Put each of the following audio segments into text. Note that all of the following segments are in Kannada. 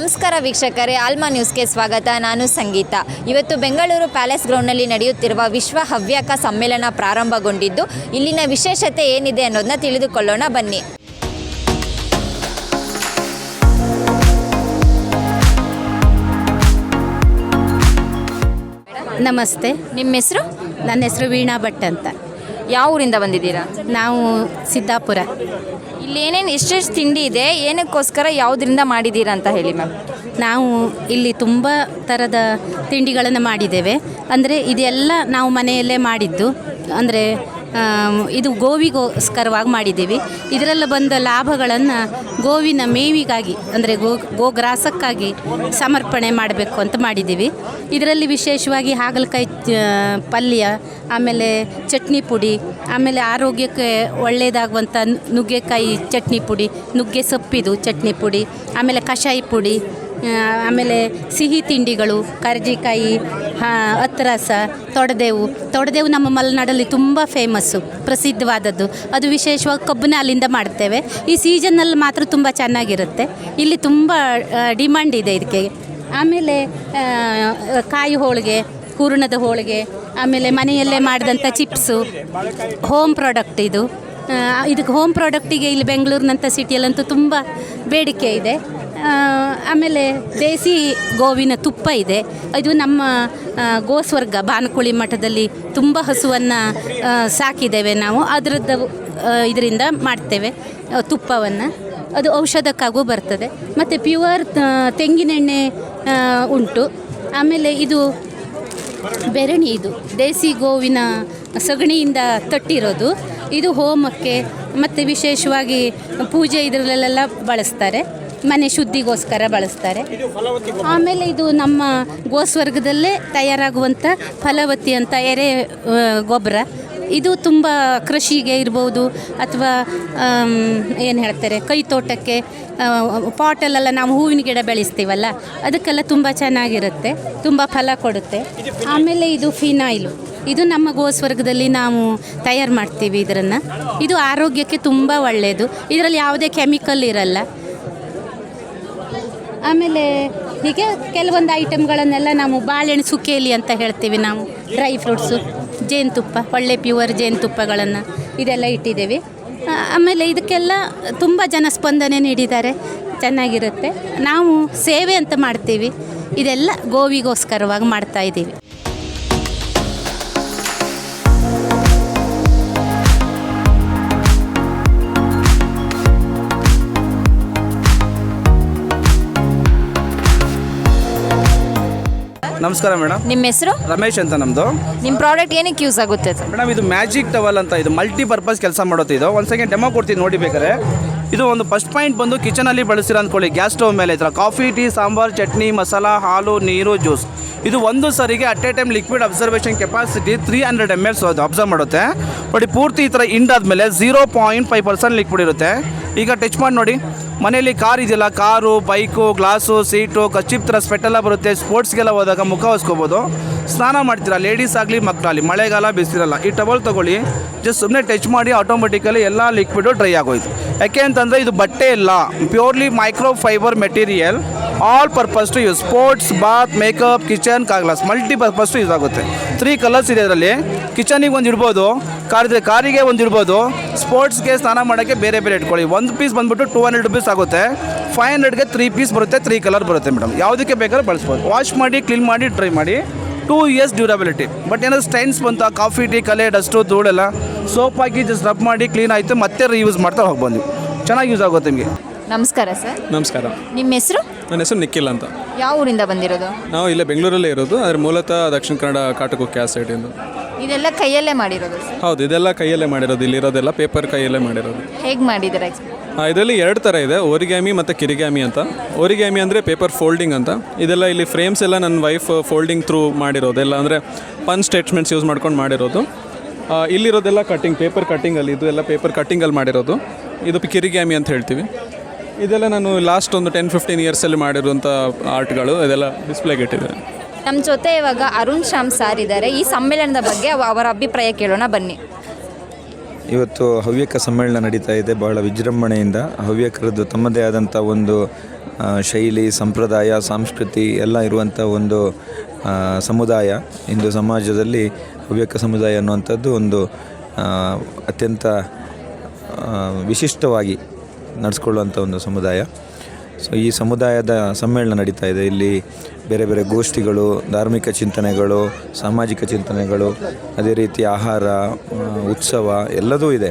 ನಮಸ್ಕಾರ ವೀಕ್ಷಕರೇ ಆಲ್ಮಾ ನ್ಯೂಸ್ಗೆ ಸ್ವಾಗತ. ನಾನು ಸಂಗೀತ. ಇವತ್ತು ಬೆಂಗಳೂರು ಪ್ಯಾಲೇಸ್ ಗ್ರೌಂಡ್ನಲ್ಲಿ ನಡೆಯುತ್ತಿರುವ ವಿಶ್ವ ಹವ್ಯಕ ಸಮ್ಮೇಳನ ಪ್ರಾರಂಭಗೊಂಡಿದ್ದು ಇಲ್ಲಿನ ವಿಶೇಷತೆ ಏನಿದೆ ಅನ್ನೋದನ್ನ ತಿಳಿದುಕೊಳ್ಳೋಣ. ಬನ್ನಿ. ನಮಸ್ತೆ. ನಿಮ್ಮ ಹೆಸರು? ನನ್ನ ಹೆಸರು ವೀಣಾ ಭಟ್ ಅಂತ. ಯಾವ ಊರಿಂದ ಬಂದಿದ್ದೀರಾ? ನಾವು ಸಿದ್ದಾಪುರ. ಇಲ್ಲಿ ಏನೇನು ಎಷ್ಟೆಷ್ಟು ತಿಂಡಿ ಇದೆ? ಏನಕ್ಕೋಸ್ಕರ ಯಾವುದರಿಂದ ಮಾಡಿದ್ದೀರಾ ಅಂತ ಹೇಳಿ ಮ್ಯಾಮ್. ನಾವು ಇಲ್ಲಿ ತುಂಬ ಥರದ ತಿಂಡಿಗಳನ್ನು ಮಾಡಿದ್ದೇವೆ. ಅಂದರೆ ಇದೆಲ್ಲ ನಾವು ಮನೆಯಲ್ಲೇ ಮಾಡಿದ್ದು. ಅಂದರೆ ಇದು ಗೋವಿಗೋಸ್ಕರವಾಗಿ ಮಾಡಿದ್ದೀವಿ. ಇದರಲ್ಲಿ ಬಂದ ಲಾಭಗಳನ್ನು ಗೋವಿನ ಮೇವಿಗಾಗಿ, ಅಂದರೆ ಗೋ, ಗೋಗ್ರಾಸಕ್ಕಾಗಿ ಸಮರ್ಪಣೆ ಮಾಡಬೇಕು ಅಂತ ಮಾಡಿದ್ದೀವಿ. ಇದರಲ್ಲಿ ವಿಶೇಷವಾಗಿ ಹಾಗಲಕಾಯಿ ಪಲ್ಯ, ಆಮೇಲೆ ಚಟ್ನಿ ಪುಡಿ, ಆಮೇಲೆ ಆರೋಗ್ಯಕ್ಕೆ ಒಳ್ಳೆಯದಾಗುವಂಥ ನುಗ್ಗೆಕಾಯಿ ಚಟ್ನಿ ಪುಡಿ, ನುಗ್ಗೆ ಸೊಪ್ಪಿದು ಚಟ್ನಿ ಪುಡಿ, ಆಮೇಲೆ ಕಷಾಯ ಪುಡಿ ಆಮೇಲೆ ಸಿಹಿ ತಿಂಡಿಗಳು, ಕರ್ಜಿಕಾಯಿ ಹತ್ತರಸ ತೊಡದೇವು. ತೊಡದೇವು ನಮ್ಮ ಮಲೆನಾಡಲ್ಲಿ ತುಂಬ ಫೇಮಸ್ಸು ಪ್ರಸಿದ್ಧವಾದದ್ದು. ಅದು ವಿಶೇಷವಾಗಿ ಕಬ್ಬನ್ನ ಅಲ್ಲಿಂದ ಮಾಡ್ತೇವೆ. ಈ ಸೀಸನ್ನಲ್ಲಿ ಮಾತ್ರ ತುಂಬ ಚೆನ್ನಾಗಿರುತ್ತೆ. ಇಲ್ಲಿ ತುಂಬ ಡಿಮ್ಯಾಂಡ್ ಇದೆ ಇದಕ್ಕೆ. ಆಮೇಲೆ ಕಾಯಿ ಹೋಳಿಗೆ, ಹೂರ್ಣದ ಹೋಳಿಗೆ, ಆಮೇಲೆ ಮನೆಯಲ್ಲೇ ಮಾಡಿದಂಥ ಚಿಪ್ಸು ಹೋಮ್ ಪ್ರಾಡಕ್ಟ್ ಇದು. ಇದಕ್ಕೆ ಹೋಮ್ ಪ್ರಾಡಕ್ಟಿಗೆ ಇಲ್ಲಿ ಬೆಂಗಳೂರಿನಂಥ ಸಿಟಿಯಲ್ಲಂತೂ ತುಂಬ ಬೇಡಿಕೆ ಇದೆ. ಆಮೇಲೆ ದೇಸಿ ಗೋವಿನ ತುಪ್ಪ ಇದೆ. ಇದು ನಮ್ಮ ಗೋಸ್ವರ್ಗ ಬಾನಕುಳಿ ಮಠದಲ್ಲಿ ತುಂಬ ಹಸುವನ್ನು ಸಾಕಿದ್ದೇವೆ ನಾವು. ಅದರದ್ದು ಇದರಿಂದ ಮಾಡ್ತೇವೆ ತುಪ್ಪವನ್ನು. ಅದು ಔಷಧಕ್ಕಾಗೂ ಬರ್ತದೆ. ಮತ್ತು ಪ್ಯೂರ್ ತೆಂಗಿನೆಣ್ಣೆ ಉಂಟು. ಆಮೇಲೆ ಇದು ಬೆರಣಿ ಇದು. ದೇಸಿ ಗೋವಿನ ಸಗಣಿಯಿಂದ ತಟ್ಟಿರೋದು. ಇದು ಹೋಮಕ್ಕೆ ಮತ್ತು ವಿಶೇಷವಾಗಿ ಪೂಜೆ ಇದರಲ್ಲೆಲ್ಲ ಬಳಸ್ತಾರೆ. ಮನೆ ಶುದ್ಧಿಗೋಸ್ಕರ ಬಳಸ್ತಾರೆ. ಆಮೇಲೆ ಇದು ನಮ್ಮ ಗೋಸ್ವರ್ಗದಲ್ಲೇ ತಯಾರಾಗುವಂಥ ಫಲವತಿ ಅಂತ ಎರೆ ಗೊಬ್ಬರ. ಇದು ತುಂಬ ಕೃಷಿಗೆ ಇರ್ಬೋದು ಅಥವಾ ಏನು ಹೇಳ್ತಾರೆ, ಕೈ ತೋಟಕ್ಕೆ ಪಾಟಲ್ಲೆಲ್ಲ ನಾವು ಹೂವಿನ ಗಿಡ ಬೆಳೆಸ್ತೀವಲ್ಲ, ಅದಕ್ಕೆಲ್ಲ ತುಂಬ ಚೆನ್ನಾಗಿರುತ್ತೆ, ತುಂಬ ಫಲ ಕೊಡುತ್ತೆ. ಆಮೇಲೆ ಇದು ಫಿನಾಯ್ಲು. ಇದು ನಮ್ಮ ಗೋಸ್ವರ್ಗದಲ್ಲಿ ನಾವು ತಯಾರು ಮಾಡ್ತೀವಿ ಇದನ್ನು ಇದು ಆರೋಗ್ಯಕ್ಕೆ ತುಂಬ ಒಳ್ಳೆಯದು ಇದರಲ್ಲಿ ಯಾವುದೇ ಕೆಮಿಕಲ್ ಇರಲ್ಲ. ಆಮೇಲೆ ಹೀಗೆ ಕೆಲವೊಂದು ಐಟಮ್ಗಳನ್ನೆಲ್ಲ ನಾವು ಬಾಳೆಹಣ್ಣು ಸುಕೇಲಿ ಅಂತ ಹೇಳ್ತೀವಿ ನಾವು, ಡ್ರೈ ಫ್ರೂಟ್ಸು, ಜೇನುತುಪ್ಪ, ಒಳ್ಳೆ ಪ್ಯೂರ್ ಜೇನುತುಪ್ಪಗಳನ್ನು ಇದೆಲ್ಲ ಇಟ್ಟಿದ್ದೇವೆ. ಆಮೇಲೆ ಇದಕ್ಕೆಲ್ಲ ತುಂಬ ಜನ ಸ್ಪಂದನೆ ನೀಡಿದ್ದಾರೆ, ಚೆನ್ನಾಗಿರುತ್ತೆ. ನಾವು ಸೇವೆ ಅಂತ ಮಾಡ್ತೀವಿ. ಇದೆಲ್ಲ ಗೋವಿಗೋಸ್ಕರವಾಗಿ ಮಾಡ್ತಾ ಇದ್ದೀವಿ. ನಮಸ್ಕಾರ ಮೇಡಮ್. ನಿಮ್ಮ ಹೆಸರು? ರಮೇಶ್ ಅಂತ ನಮ್ಮದು ನಿಮ್ಮ ಪ್ರಾಡಕ್ಟ್ ಏನಕ್ಕೆ ಯೂಸ್ ಆಗುತ್ತೆ ಸರ್ ಮೇಡಮ್ ಇದು ಮ್ಯಾಜಿಕ್ ಟವಲ್ ಅಂತ ಇದು ಮಲ್ಟಿ ಪರ್ಪಸ್ ಕೆಲಸ ಮಾಡುತ್ತೆ ಇದು. ಒಂದು ಸೆಕೆಂಡ್ ಡೆಮೋ ಕೊಡ್ತೀನಿ ನೋಡಿ ಬೇಕಾದ್ರೆ. ಇದು ಒಂದು ಫಸ್ಟ್ ಪಾಯಿಂಟ್ ಬಂದು ಕಿಚನಲ್ಲಿ ಬಳಸಿರೋ ಅನ್ಕೊಳ್ಳಿ ಗ್ಯಾಸ್ ಸ್ಟವ್ ಮೇಲೆ ಈ ಥರ ಕಾಫಿ ಟೀ ಸಾಂಬಾರ್ ಚಟ್ನಿ ಮಸಾಲ ಹಾಲು ನೀರು ಜ್ಯೂಸ್ ಇದು ಒಂದು ಸರಿಗೆ at a time liquid observation capacity three hundred M Ls ಅದು ಅಬ್ಸರ್ವ್ ಮಾಡುತ್ತೆ. ಬಟ್ ಪೂರ್ತಿ ಈ ಥರ ಇಂಡಾದ್ಮೇಲೆ zero point five percent liquid ಇರುತ್ತೆ. ಈಗ ಟಚ್ ಮಾಡಿ ನೋಡಿ. ಮನೆಯಲ್ಲಿ ಕಾರ್ ಇದೆಯಲ್ಲ, ಕಾರು ಬೈಕು ಗ್ಲಾಸು ಸೀಟು ಕಚ್ಚಿಪ್ ಥರ ಸ್ವೆಟ್ಟೆಲ್ಲ ಬರುತ್ತೆ. ಸ್ಪೋರ್ಟ್ಸ್ಗೆಲ್ಲ ಹೋದಾಗ ಮುಖ ಹೊಸ್ಕೋಬೋದು ಸ್ನಾನ ಮಾಡ್ತೀರಾ? ಲೇಡೀಸ್ ಆಗಲಿ, ಮಕ್ಕಳಾಗಲಿ, ಮಳೆಗಾಲ ಬಿಸಿರಲ್ಲ ಈ ಟವಲ್ ತೊಗೊಳ್ಳಿ. ಜಸ್ಟ್ ಸುಮ್ಮನೆ ಟಚ್ ಮಾಡಿ ಆಟೋಮೆಟಿಕಲಿ ಎಲ್ಲ ಲಿಕ್ವಿಡು ಡ್ರೈ ಆಗೋಯ್ತು. ಯಾಕೆ ಅಂತಂದರೆ ಇದು ಬಟ್ಟೆ ಇಲ್ಲ. Purely micro fibre material all purpose to use sports bath makeup kitchen car glass multi purpose to use ಆಗುತ್ತೆ. ತ್ರೀ ಕಲರ್ಸ್ ಇದೆ ಅದರಲ್ಲಿ ಕಿಚನಿಗೆ ಒಂದು ಇಡ್ಬೋದು. ಕಾರಿದ್ರೆ ಕಾರಿಗೆ ಒಂದು ಇರ್ಬೋದು ಸ್ಪೋರ್ಟ್ಸ್ಗೆ ಸ್ನಾನ ಮಾಡೋಕ್ಕೆ ಬೇರೆ ಬೇರೆ ಇಟ್ಕೊಳ್ಳಿ. ಒಂದು ಪೀಸ್ ಬಂದ್ಬಿಟ್ಟು ಟೂ ಹಂಡ್ರೆಡ್ ರುಪೀಸ್ ಆಗುತ್ತೆ. ಫೈವ್ ಹಂಡ್ರೆಡ್ಗೆ ತ್ರೀ ಪೀಸ್ ಬರುತ್ತೆ ತ್ರೀ ಕಲರ್ ಬರುತ್ತೆ ಮೇಡಮ್ ಯಾವುದಕ್ಕೆ ಬೇಕಾದ್ರೂ ಬಳಸ್ಬೋದು. ವಾಶ್ ಮಾಡಿ ಕ್ಲೀನ್ ಮಾಡಿ ಟ್ರೈ ಮಾಡಿ. ಟೂ ಇಯರ್ಸ್ ಡ್ಯೂರಬಿಲಿಟಿ ಬಟ್ ಏನಾದರೂ ಸ್ಟೈನ್ಸ್ ಬಂತ? ಕಾಫಿ ಟೀ ಕಲೆ ಡಸ್ಟು ಧೂಳೆಲ್ಲ ಸೋಪ್ ಹಾಕಿ ಜಸ್ಟ್ ರಬ್ ಮಾಡಿ ಕ್ಲೀನ್ ಆಯಿತು, ಮತ್ತೆ ರೀಯೂಸ್ ಮಾಡ್ತಾ ಹೋಗ್ಬೋದು. ನೀವು ಚೆನ್ನಾಗಿ ಯೂಸ್ ಆಗುತ್ತೆ ನಿಮಗೆ. ನಮಸ್ಕಾರ ಸರ್. ನಮಸ್ಕಾರ. ನಿಮ್ಮ ಹೆಸರು? ನನ್ನ ಹೆಸರು ನಿಖಿಲ್ ಅಂತ. ಯಾವ ಊರಿಂದ ಬಂದಿರೋದು? ನಾವು ಇಲ್ಲೇ ಬೆಂಗಳೂರಲ್ಲೇ ಇರೋದು ಆದರೆ ಮೂಲತಃ ದಕ್ಷಿಣ ಕನ್ನಡ ಕಾಟಕುಕ್ಕೆ ಆ ಸೈಡಿಂದ ಇದೆಲ್ಲ ಕೈಯಲ್ಲೇ ಮಾಡಿರೋದು ಸರ್? ಹೌದು ಇದೆಲ್ಲ ಕೈಯಲ್ಲೇ ಮಾಡಿರೋದು ಇಲ್ಲಿರೋದೆಲ್ಲ ಪೇಪರ್ ಕೈಯಲ್ಲೇ ಮಾಡಿರೋದು. ಹೇಗೆ ಮಾಡಿದ್ದಾರೆ ಆ, ಇದರಲ್ಲಿ ಎರಡು ಥರ ಇದೆ ಓರಿಗ್ಯಾಮಿ ಮತ್ತು ಕಿರಿಗ್ಯಾಮಿ ಅಂತ. ಓರಿಗ್ಯಾಮಿ ಅಂದರೆ ಪೇಪರ್ ಫೋಲ್ಡಿಂಗ್ ಅಂತ. ಇದೆಲ್ಲ ಇಲ್ಲಿ ಫ್ರೇಮ್ಸ್ ಎಲ್ಲ ನನ್ನ ವೈಫ್ ಫೋಲ್ಡಿಂಗ್ ಥ್ರೂ ಮಾಡಿರೋದು ಎಲ್ಲ ಅಂದರೆ ಪನ್ ಸ್ಟೇಟ್ಮೆಂಟ್ಸ್ ಯೂಸ್ ಮಾಡ್ಕೊಂಡು ಮಾಡಿರೋದು. ಆ, ಇಲ್ಲಿರೋದೆಲ್ಲ ಕಟ್ಟಿಂಗ್ ಪೇಪರ್ ಕಟ್ಟಿಂಗಲ್ಲಿ ಇದು ಎಲ್ಲ ಪೇಪರ್ ಕಟ್ಟಿಂಗಲ್ಲಿ ಮಾಡಿರೋದು. ಇದು ಕಿರಿಗ್ಯಾಮಿ ಅಂತ ಹೇಳ್ತೀವಿ. ಇದೆಲ್ಲ ನಾನು ಲಾಸ್ಟ್ ಒಂದು ಟೆನ್ ಫಿಫ್ಟೀನ್ ಇಯರ್ಸಲ್ಲಿ ಮಾಡಿರುವಂಥ ಆರ್ಟ್ಗಳು ಇದೆಲ್ಲ ಡಿಸ್ಪ್ಲೇಗೆ ಇಟ್ಟಿದ್ದಾರೆ ನಮ್ಮ ಜೊತೆ ಇವಾಗ ಅರುಣ್ ಶ್ಯಾಮ್ ಸಾರ್ ಇದ್ದಾರೆ ಈ ಸಮ್ಮೇಳನದ ಬಗ್ಗೆ ಅವರ ಅಭಿಪ್ರಾಯ ಕೇಳೋಣ ಬನ್ನಿ. ಇವತ್ತು ಹವ್ಯಕ ಸಮ್ಮೇಳನ ನಡೀತಾ ಇದೆ ಬಹಳ ವಿಜೃಂಭಣೆಯಿಂದ. ಹವ್ಯಕರದ್ದು ತಮ್ಮದೇ ಆದಂಥ ಒಂದು ಶೈಲಿ ಸಂಪ್ರದಾಯ ಸಂಸ್ಕೃತಿ ಎಲ್ಲ ಇರುವಂಥ ಒಂದು ಸಮುದಾಯ. ಇಂದು ಸಮಾಜದಲ್ಲಿ ಹವ್ಯಕ ಸಮುದಾಯ ಅನ್ನುವಂಥದ್ದು ಒಂದು ಅತ್ಯಂತ ವಿಶಿಷ್ಟವಾಗಿ ನಡೆಸ್ಕೊಳ್ಳುವಂಥ ಒಂದು ಸಮುದಾಯ. ಸೊ ಈ ಸಮುದಾಯದ ಸಮ್ಮೇಳನ ನಡೀತಾ ಇದೆ. ಇಲ್ಲಿ ಬೇರೆ ಬೇರೆ ಗೋಷ್ಠಿಗಳು, ಧಾರ್ಮಿಕ ಚಿಂತನೆಗಳು, ಸಾಮಾಜಿಕ ಚಿಂತನೆಗಳು, ಅದೇ ರೀತಿ ಆಹಾರ ಉತ್ಸವ ಎಲ್ಲದೂ ಇದೆ.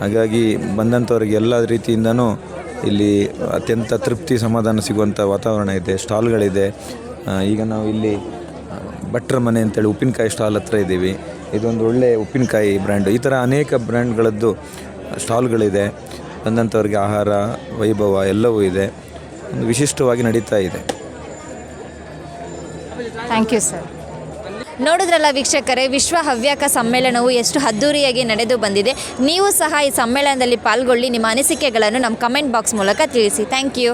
ಹಾಗಾಗಿ ಬಂದಂಥವ್ರಿಗೆ ಎಲ್ಲ ರೀತಿಯಿಂದನೂ ಇಲ್ಲಿ ಅತ್ಯಂತ ತೃಪ್ತಿ, ಸಮಾಧಾನ ಸಿಗುವಂಥ ವಾತಾವರಣ ಇದೆ. ಸ್ಟಾಲ್ಗಳಿದೆ. ಈಗ ನಾವು ಇಲ್ಲಿ ಭಟ್ರ ಮನೆ ಅಂತೇಳಿ ಉಪ್ಪಿನಕಾಯಿ ಸ್ಟಾಲ್ ಹತ್ರ ಇದ್ದೀವಿ. ಇದೊಂದು ಒಳ್ಳೆಯ ಉಪ್ಪಿನಕಾಯಿ ಬ್ರ್ಯಾಂಡು. ಈ ಥರ ಅನೇಕ ಬ್ರ್ಯಾಂಡ್ಗಳದ್ದು ಸ್ಟಾಲ್ಗಳಿದೆ. ಬಂದಂಥವ್ರಿಗೆ ಆಹಾರ, ವೈಭವ ಎಲ್ಲವೂ ಇದೆ. ಒಂದು ವಿಶಿಷ್ಟವಾಗಿ ನಡೀತಾ ಇದೆ. ಥ್ಯಾಂಕ್ ಯು ಸರ್ ನೋಡಿದ್ರಲ್ಲ ವೀಕ್ಷಕರೇ, ವಿಶ್ವ ಹವ್ಯಕ ಸಮ್ಮೇಳನವು ಎಷ್ಟು ಅದ್ದೂರಿಯಾಗಿ ನಡೆದು ಬಂದಿದೆ. ನೀವು ಸಹ ಈ ಸಮ್ಮೇಳನದಲ್ಲಿ ಪಾಲ್ಗೊಳ್ಳಿ, ನಿಮ್ಮ ಅನಿಸಿಕೆಗಳನ್ನು ನಮ್ಮ ಕಮೆಂಟ್ ಬಾಕ್ಸ್ ಮೂಲಕ ತಿಳಿಸಿ. Thank you